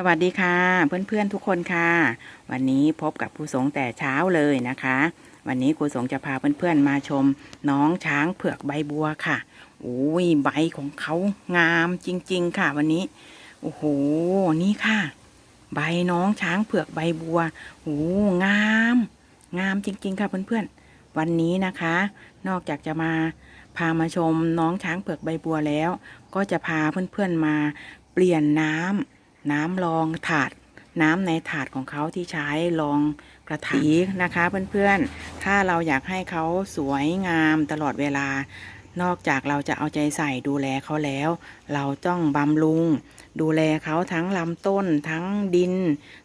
สวัสดีค่ะ เพื่อนๆทุกคนค่ะ วันนี้พบกับครูสงแต่เช้าเลยนะคะ วันนี้ครูสงจะพาเพื่อนๆมาชม น้องช้างเผือกใบบัวค่ะโอ้ยใบของเขางามจริง ๆ ค่ะ วันนี้โอ้โหนี่ค่ะ ใบน้องช้างเผือกใบบัวโอ้งาม งามจริง ๆ ค่ะเพื่อนๆวันนี้นะคะ นอกจากจะมาพามาชมน้องช้างเผือกใบบัวแล้ว ก็จะพาเพื่อนๆมาเปลี่ยนน้ำ น้ำรองถาดน้ำในถาดของเขาที่ใช้รองกระถางนะคะเพื่อนๆ ถ้าเราอยากให้เขาสวยงามตลอดเวลา นอกจากเราจะเอาใจใส่ดูแลเขาแล้ว เราต้องบำรุง ดูแลเขาทั้งลำต้น ทั้งดิน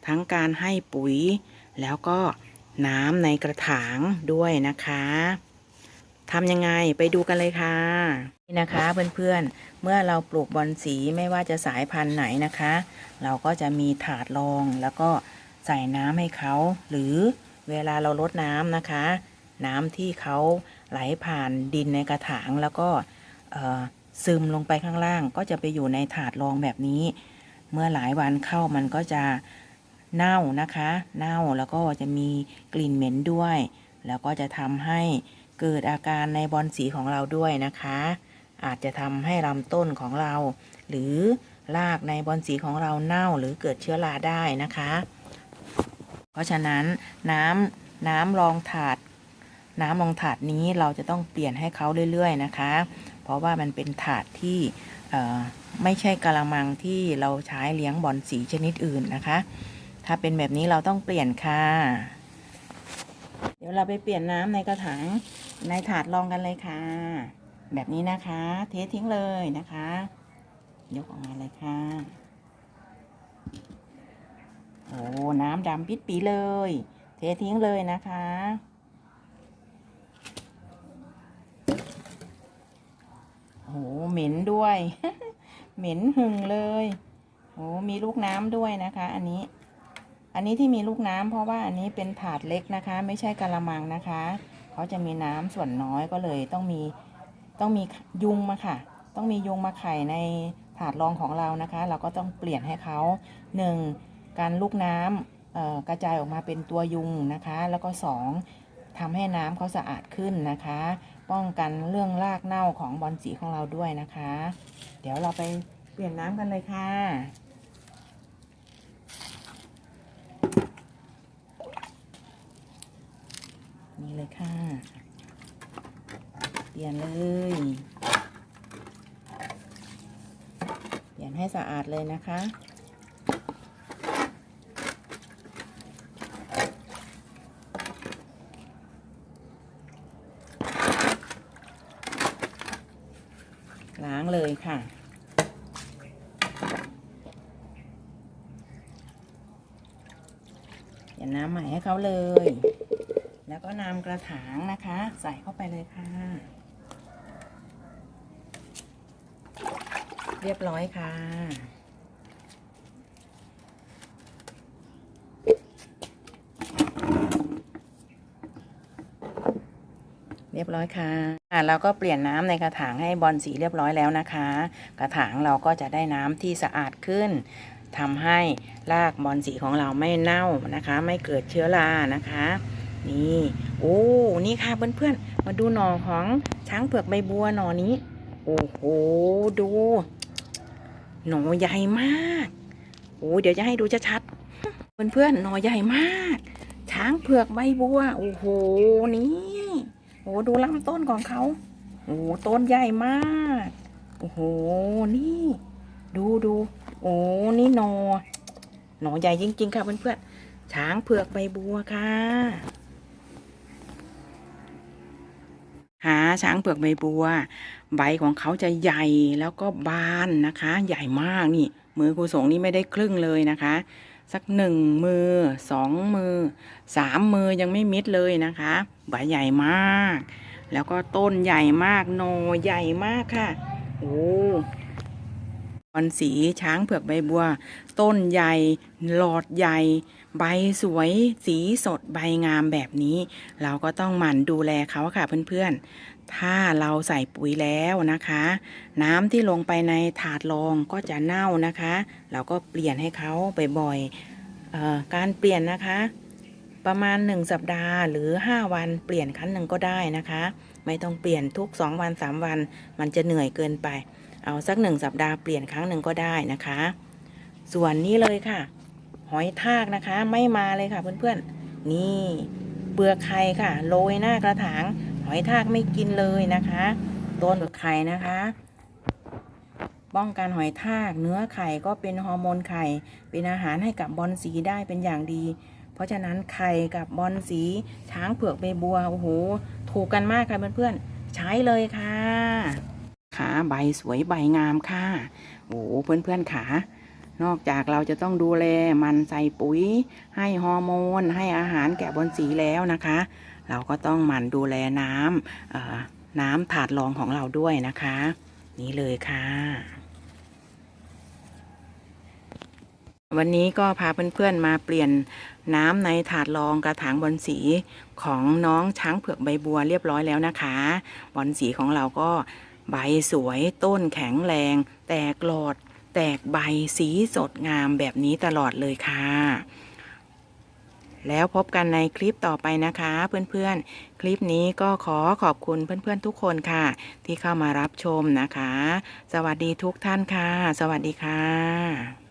ทั้งการให้ปุ๋ย แล้วก็น้ำในกระถางด้วยนะคะ ทำยังไงไปดูกันเลยค่ะนี่นะคะเพื่อนๆเมื่อเราปลูกบอนสีไม่ว่าจะสายพันธุ์ไหนนะคะ เราก็จะมีถาดรองแล้วก็ใส่น้ำให้เขา หรือเวลาเราลดน้ำนะคะ น้ำที่เขาไหลผ่านดินในกระถางแล้วก็ซึมลงไปข้างล่าง ก็จะไปอยู่ในถาดรองแบบนี้ เมื่อหลายวันเข้ามันก็จะเน่านะคะ เน่าแล้วก็จะมีกลิ่นเหม็นด้วย แล้วก็จะทำให้ เกิดอาการในบอนสีของเราด้วยนะคะ อาจจะทำให้ลำต้นของเรา หรือรากในบอนสีของเราเน่าหรือเกิดเชื้อราได้นะคะ เพราะฉะนั้นน้ำน้ำรองถาด น้ำรองถาดนี้เราจะต้องเปลี่ยนให้เขาเรื่อย ๆ นะคะ เพราะว่ามันเป็นถาดที่ไม่ใช่กะละมังที่เราใช้เลี้ยงบอนสีชนิดอื่นนะคะ ถ้าเป็นแบบนี้เราต้องเปลี่ยนค่ะ ดี๋ยวเราไปเปลี่ยนน้ำในกระถางในถาดรองกันเลยค่ะ แบบนี้นะคะ เททิ้งเลยนะคะ ยกออกมาเลยค่ะ โอ้น้ำดำปิดปีเลย เททิ้งเลยนะคะโอ้เหม็นด้วย เหม็นหึงเลยโอ้มีลูกน้ำด้วยนะคะ อันนี้ อันนี้ที่มีลูกน้ำเพราะว่าอันนี้เป็นถาดเล็กนะคะ ไม่ใช่กะละมังนะคะเขาจะมีน้ำส่วนน้อยก็เลยต้องมีต้องมียุงมาค่ะ ต้องมียุงมาไข่ในถาดรองของเรานะคะ เราก็ต้องเปลี่ยนให้เขาหนึ่งการลูกน้ำกระจายออกมาเป็นตัวยุงนะคะ แล้วก็สองทำให้น้ำเขาสะอาดขึ้นนะคะ ป้องกันเรื่องรากเน่าของบอลสีของเราด้วยนะคะ เดี๋ยวเราไปเปลี่ยนน้ำกันเลยค่ะ เลยค่ะ เปลี่ยนเลย เปลี่ยนให้สะอาดเลยนะคะล้างเลยค่ะเปลี่ยนน้ำใหม่ให้เขาเลย แล้วก็นำกระถางนะคะ ใส่เข้าไปเลยค่ะ เรียบร้อยค่ะ เรียบร้อยค่ะเราก็เปลี่ยนน้ำในกระถางให้บอลสีเรียบร้อยแล้วนะคะ กระถางเราก็จะได้น้ำที่สะอาดขึ้นทำให้รากบอลสีของเราไม่เน่านะคะ ไม่เกิดเชื้อรานะคะ นี่ โอ้ นี่ค่ะเพื่อนๆ มาดูหน่อของช้างเผือกใบบัวหน่อนี้ โอ้โห ดู หน่อใหญ่มาก โอ้ เดี๋ยวจะให้ดูชัดๆ เพื่อนๆ หน่อใหญ่มาก ช้างเผือกใบบัว โอ้โห นี่โอ้ดูลำต้นของเขา โอ้ต้นใหญ่มาก โอ้โห นี่ ดูดู โอ้ นี่หนอ หนอใหญ่จริง ๆ ค่ะเพื่อนๆ ช้างเผือกใบบัวค่ะ หา ช้างเผือกใบบัว ใบของเขาจะใหญ่แล้วก็บานนะคะ ใหญ่มากนี่ มือครูสงนี่ไม่ได้ครึ่งเลยนะคะ สักหนึ่งมือสองมือสามมือยังไม่มิดเลยนะคะ ใบใหญ่มาก แล้วก็ต้นใหญ่มากโนใหญ่มากค่ะ โอ้ อนสีช้างเผือกใบบัว ต้นใหญ่ หลอดใหญ่ ใบสวย สีสดใบงามแบบนี้ เราก็ต้องหมั่นดูแลเขาค่ะเพื่อนๆ ถ้าเราใส่ปุ๋ยแล้วนะคะ น้ำที่ลงไปในถาดรองก็จะเน่านะคะ เราก็เปลี่ยนให้เขาบ่อยๆการเปลี่ยนนะคะ ประมาณ 1 สัปดาห์หรือ 5 วันเปลี่ยนครั้งหนึ่งก็ได้นะคะ ไม่ต้องเปลี่ยนทุก 2 วัน 3 วัน มันจะเหนื่อยเกินไป เอาสักหนึ่งสัปดาห์เปลี่ยนครั้งหนึ่งก็ได้นะคะ ส่วนนี้เลยค่ะ หอยทากนะคะไม่มาเลยค่ะเพื่อนๆ นี่เปลือกไข่ค่ะ โรยหน้ากระถาง หอยทากไม่กินเลยนะคะต้นเปลือกไข่นะคะป้องกันหอยทาก เนื้อไข่ก็เป็นฮอร์โมนไข่ เป็นอาหารให้กับบอลสีได้เป็นอย่างดี เพราะฉะนั้นไข่กับบอลสีช้างเผือกใบบัวโอ้โหถูกกันมากค่ะเพื่อนๆใช้เลยค่ะ ขาใบสวยใบงามค่ะ โอ้เพื่อนๆขานอกจากเราจะต้องดูแลมันใส่ปุ๋ย ให้ฮอร์โมน ให้อาหารแก่บอลสีแล้วนะคะ เราก็ต้องหมั่นดูแลน้ำน้ำถาดรองของเราด้วยนะคะ นี่เลยค่ะ วันนี้ก็พาเพื่อนๆมาเปลี่ยนน้ำในถาดรองกระถางบอลสีของน้องช้างเผือกใบบัวเรียบร้อยแล้วนะคะบอลสีของเราก็ ใบสวยต้นแข็งแรง แตกหลอด แตกใบสีสดงามแบบนี้ตลอดเลยค่ะ แล้วพบกันในคลิปต่อไปนะคะเพื่อนๆ คลิปนี้ก็ขอขอบคุณเพื่อนๆทุกคนค่ะ ที่เข้ามารับชมนะคะ สวัสดีทุกท่านค่ะ สวัสดีค่ะ